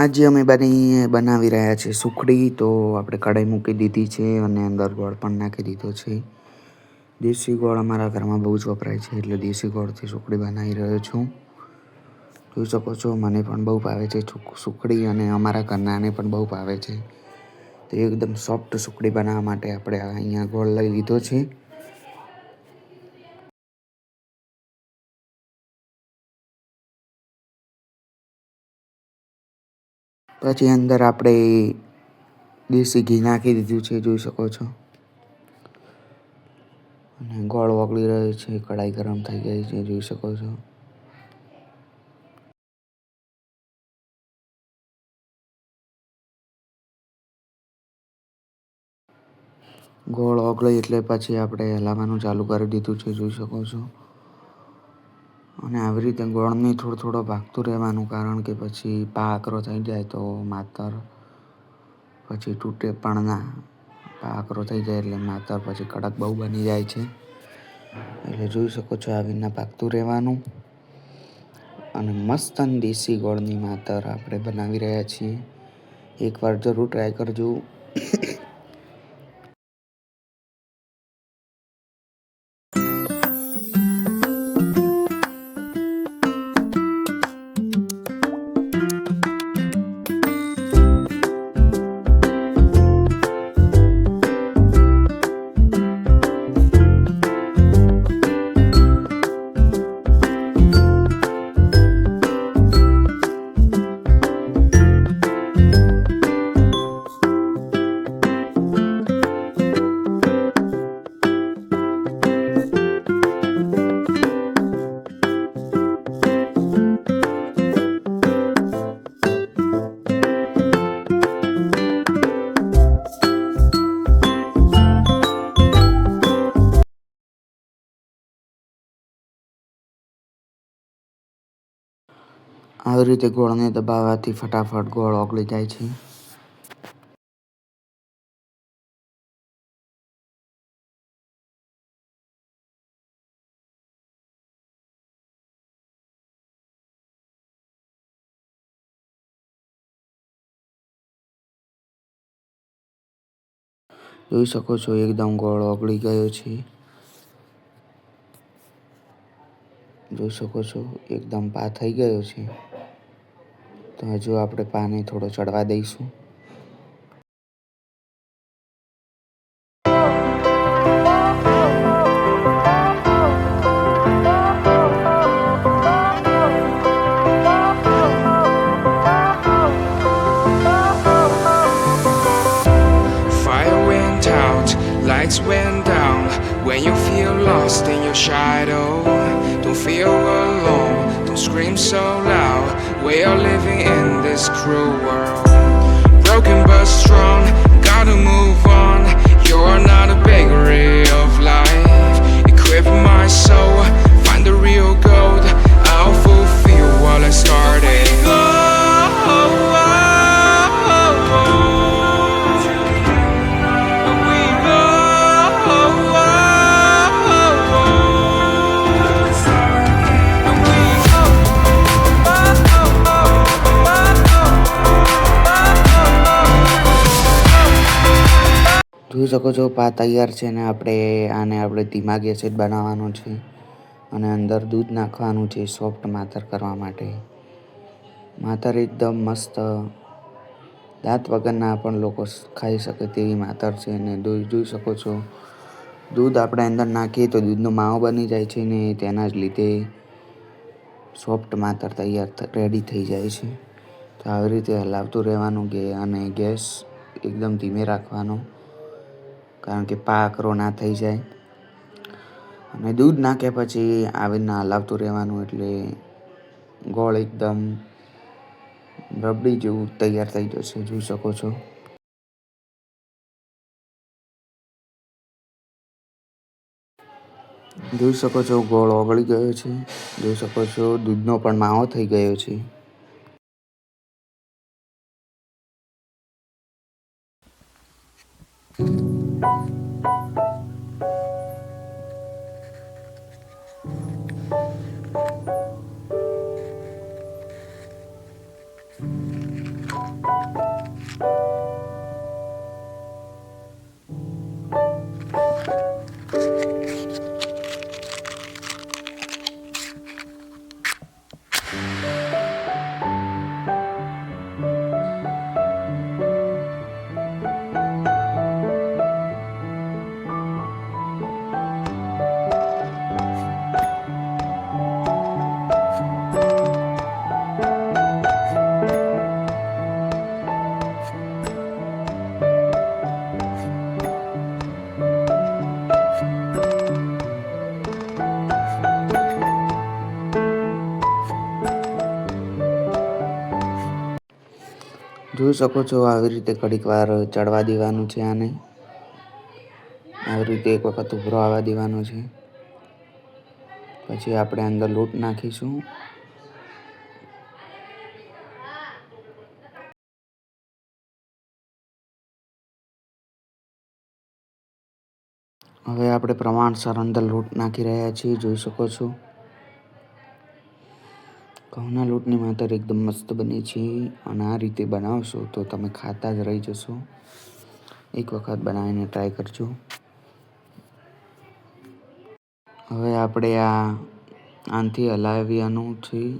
આજે અમે બની બનાવી રહ્યા છીએ સુખડી, તો આપણે કઢાઈ મૂકી દીધી છે અને અંદર ગોળ પણ નાખી દીધો છે. દેશી ગોળ અમારા ઘરમાં બહુ જ વપરાય છે, એટલે દેશી ગોળથી સુખડી બનાવી રહ્યો છું. જોઈ શકો છો, મને પણ બહુ ભાવે છે સુખડી અને અમારા ઘરનાને પણ બહુ ભાવે છે. તો એકદમ સોફ્ટ સુખડી બનાવવા માટે આપણે અહીંયા ગોળ લઈ લીધો છે. પછી અંદર આપણે દેશી ઘી નાખી દીધું છે, જોઈ શકો છો. અને ગોળ ઓગળી રહ્યો છે, કઢાઈ ગરમ થઈ ગઈ છે, જોઈ શકો છો. ગોળ ઓગળે એટલે પછી આપણે હલાવવાનું ચાલુ કરી દીધું છે, જોઈ શકો છો. અને આવી રીતે ગોળને થોડો થોડો ભાગતું રહેવાનું કારણ કે પછી પાકરો થઈ જાય તો માતર પછી તૂટે પણ ના. પાકરો થઈ જાય એટલે માતર પછી કડક બહુ બની જાય છે. એટલે જોઈ શકો છો આવી રીતના પાકતું રહેવાનું. અને મસ્ત દેશી ગોળની માતર આપણે બનાવી રહ્યા છીએ. એકવાર જરૂર ટ્રાય કરજો. આવી રીતે ગોળને દબાવવાથી ફટાફટ ગોળ ઓગળી જાય છે. જોઈ શકો છો, એકદમ ગોળ ઓગળી ગયો છે. જોઈ શકો છો, એકદમ પા થઈ ગયો છે. તો હજુ આપણે પાણી થોડો ચડવા દઈશું lights went down. When you feel lost in your shadow, don't feel alone, don't scream so loud. We are living in this cruel world. Broken but strong, gotta move on. શકો છો, પા તૈયાર છે ને આપણે આને આપણે ધીમા એસિડ બનાવવાનો છે અને અંદર દૂધ નાખવાનું છે સોફ્ટ માતર કરવા માટે. માતર એકદમ મસ્ત. દાંત વગરના પણ લોકો ખાઈ શકે તેવી માતર છે અને દૂધ જોઈ શકો છો. દૂધ આપણે અંદર નાખીએ તો દૂધનો માવો બની જાય છે ને તેના જ લીધે સોફ્ટ માતર તૈયાર રેડી થઈ જાય છે. તો આવી રીતે હલાવતું રહેવાનું કે, અને ગેસ એકદમ ધીમે રાખવાનો. કારણ કે પાકરો ના થઈ જાય. અને દૂધ નાખ્યા પછી આવી રીતના હલાવતું રહેવાનું એટલે ગોળ એકદમ રબડી જેવું તૈયાર થઈ જશે, જોઈ શકો છો. જોઈ શકો છો ગોળ ઓગળી ગયો છે. જોઈ શકો છો દૂધનો પણ માવો થઈ ગયો છે. જોઈ શકો છો આવી રીતે ઘડીક વાર ચડવા દેવાનું છે આને. આવી રીતે એક વખત ઉભરો આવવા દેવાનો છે. પછી આપણે અંદર લોટ નાખીશું. હવે આપણે પ્રમાણસર અંદર લોટ નાખી રહ્યા છીએ, જોઈ શકો છો. ઘઉંના લોટની માતર એકદમ મસ્ત બને છે અને આ રીતે બનાવશો તો તમે ખાતા જ રહી જશો. એક વખત બનાવીને ટ્રાય કરજો. હવે આપણે આ આનથી હલાવ્યાનું છે.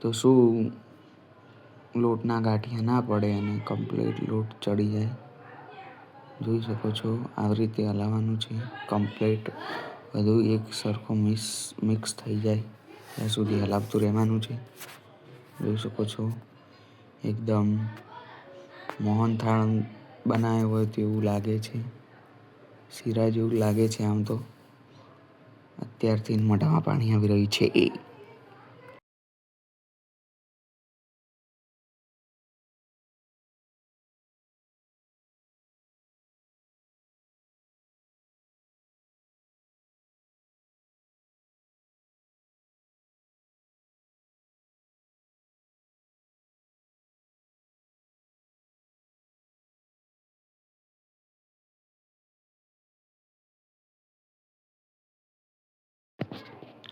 તો શું લોટના ગાંઠિયા ના પડે અને કમ્પ્લીટ લોટ ચડી જાય? જોઈ શકો છો, આવી રીતે હલાવવાનું છે. કમ્પ્લીટ બધું એક સરખું મિક્સ મિક્સ થઈ જાય. ત્યાં સુધી હલાવતું રહેવાનું છે. જોઈ શકો છો, એકદમ મોહનથાળ બનાવ્યો હોય તેવું લાગે છે. શીરા જેવું લાગે છે આમ તો. અત્યારથી મોઢામાં પાણી આવી રહ્યું છે. એ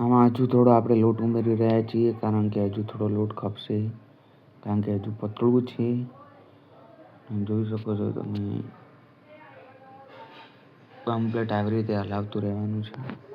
આમાં હજુ થોડો આપણે લોટ ઉમેરી રહ્યા છીએ, કારણ કે હજુ થોડો લોટ ખપશે, કારણ કે હજુ પતળું છે. જોઈ શકો છો તમે. કમ્પ્લેટ આવી રીતે હલાવતું રહેવાનું છે.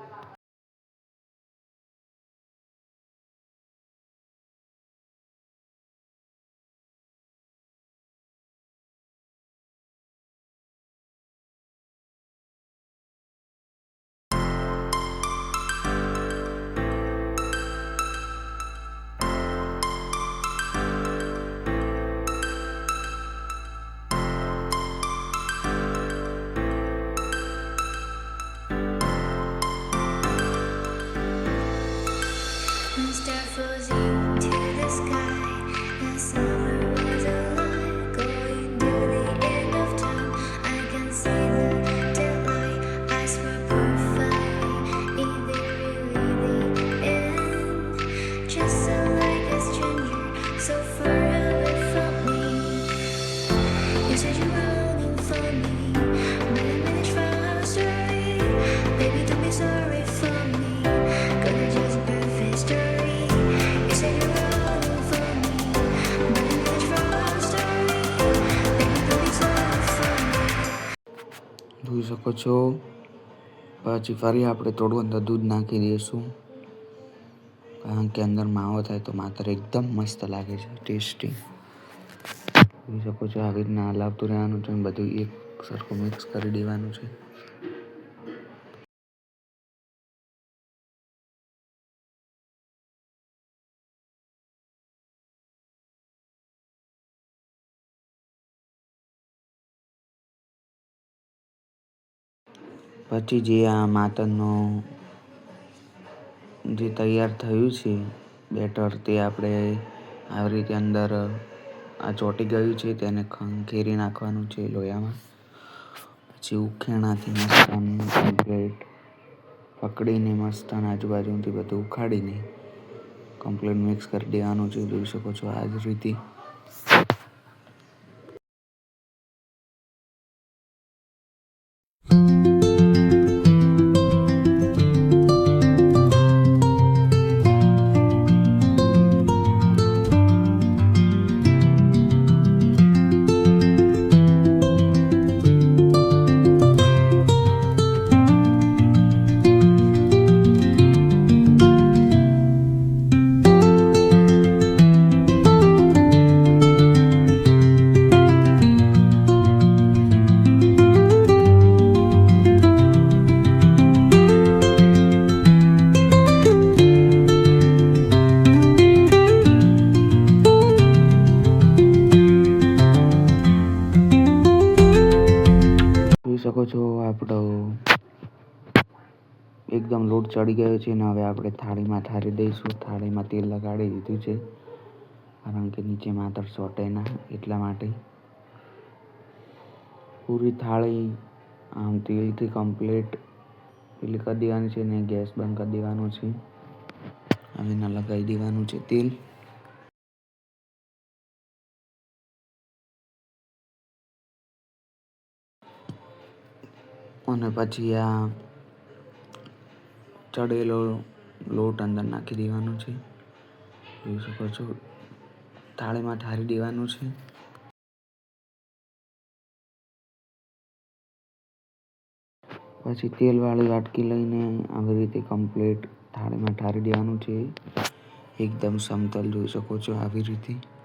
શકો છો? પછી ફરી આપણે થોડું અંદર દૂધ નાખી દઈશું. કારણ કે અંદર માવો થાય તો માત્ર એકદમ મસ્ત લાગે છે, ટેસ્ટી. જોઈ શકો છો, આવી રીતના હલાવતું રહેવાનું છે બધું એક સરખું મિક્સ કરી દેવાનું છે. પછી જે આ માતરનું જે તૈયાર થયું છે, બેટર તે આપણે આવી રીતે અંદર આ ચોંટી ગયું છે, તેને ખંખેરી નાખવાનું છે લોયામાં. પછી ઉખેણાથી મસ્ત કમ્પ્લીટ પકડીને મસ્ત આજુબાજુથી બધું ઉખાડીને કમ્પ્લીટ મિક્સ કરી દેવાનું છે, જોઈ શકો છો આ જ રીતે. ચડી ગયો છે ને હવે આપણે થાળીમાં ઠારી દઈશું. થાળીમાં તેલ લગાડી દીધું છે. કારણ કે નીચે માત્ર ચોટે ના, એટલા માટે. પૂરી થાળી, આમ તેલથી કમ્પ્લીટ પેલી કરી દેવાની છે ને ગેસ બંધ કરી દેવાનો છે. હવે ના લગાવી દેવાનું છે તેલ. અને પછી આ ચડેલો લોટ અંદર નાખી દેવાનો છે. જોઈ શકો છો, થાળીમાં ઠારી દેવાનું છે. પછી તેલવાળી વાટકી લઈને આવી રીતે કમ્પ્લીટ થાળીમાં ઠારી દેવાનું છે. એકદમ સમતલ, જોઈ શકો છો, આવી રીતે.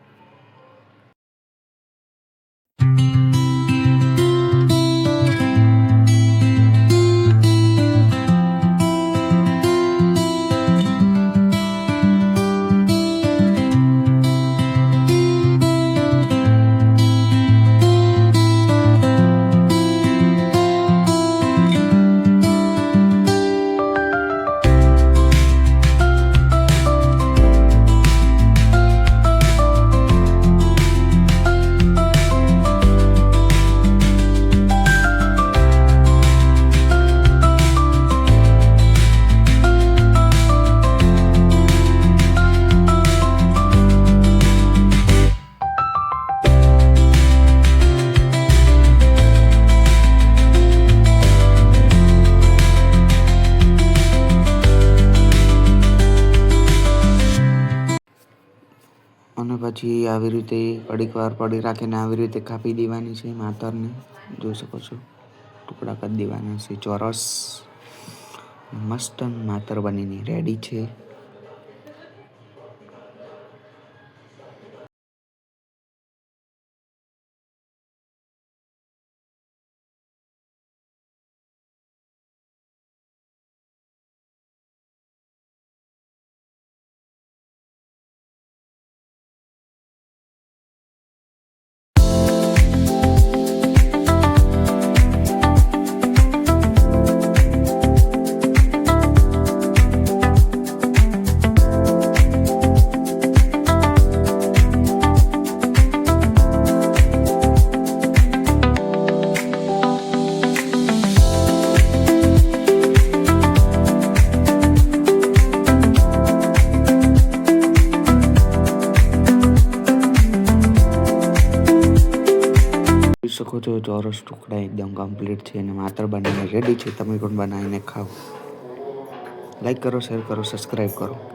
અને પછી આવી રીતે કડીક વાર પડી રાખીને આવી રીતે કાપી દેવાની છે માતરને. જોઈ શકો છો, ટુકડા કરી દેવાના છે ચોરસ. મસ્ત માતર બનીને રેડી છે. છો ચોરસ ટુકડા એકદમ કમ્પ્લીટ છે અને માત્ર બનીને રેડી છે. તમે પણ બનાવીને ખાઓ. લાઈક કરો શેર કરો સબસ્ક્રાઈબ કરો.